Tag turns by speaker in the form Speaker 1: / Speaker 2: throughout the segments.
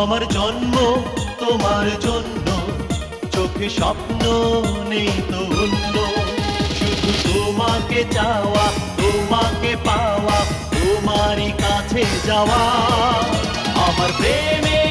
Speaker 1: আমার জন্ম, তোমার জন্য। চোখে স্বপ্ন নেই তো অন্য। শুধু তোমাকে চাওয়া, তোমাকে পাওয়া, তোমারই কাছে যাওয়া। আমার প্রেমের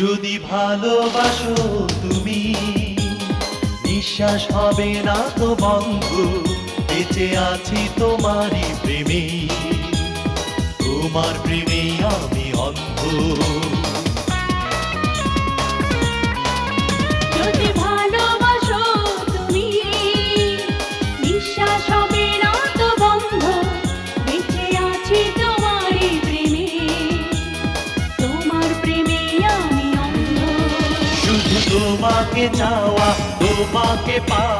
Speaker 1: যদি ভালোবাসো তুমি, নিঃশ্বাস হবে না তো বন্ধ বেঁচে আছি তোমারই প্রেমে। তোমার প্রেমে আমি অন্ধ। তোমাকে চাওয়া তোমাকে পাওয়া।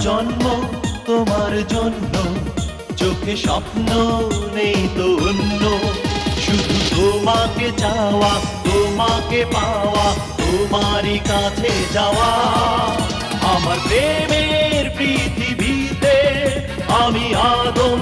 Speaker 1: জন্ম, তোমার জন্য। চোখে স্বপ্ন নেই তো অন্য। শুধু তোমাকে চাওয়া, তোমাকে পাওয়া, তোমারই কাছে যাওয়া। আমার প্রেমের পৃথিবীতে আমি আদম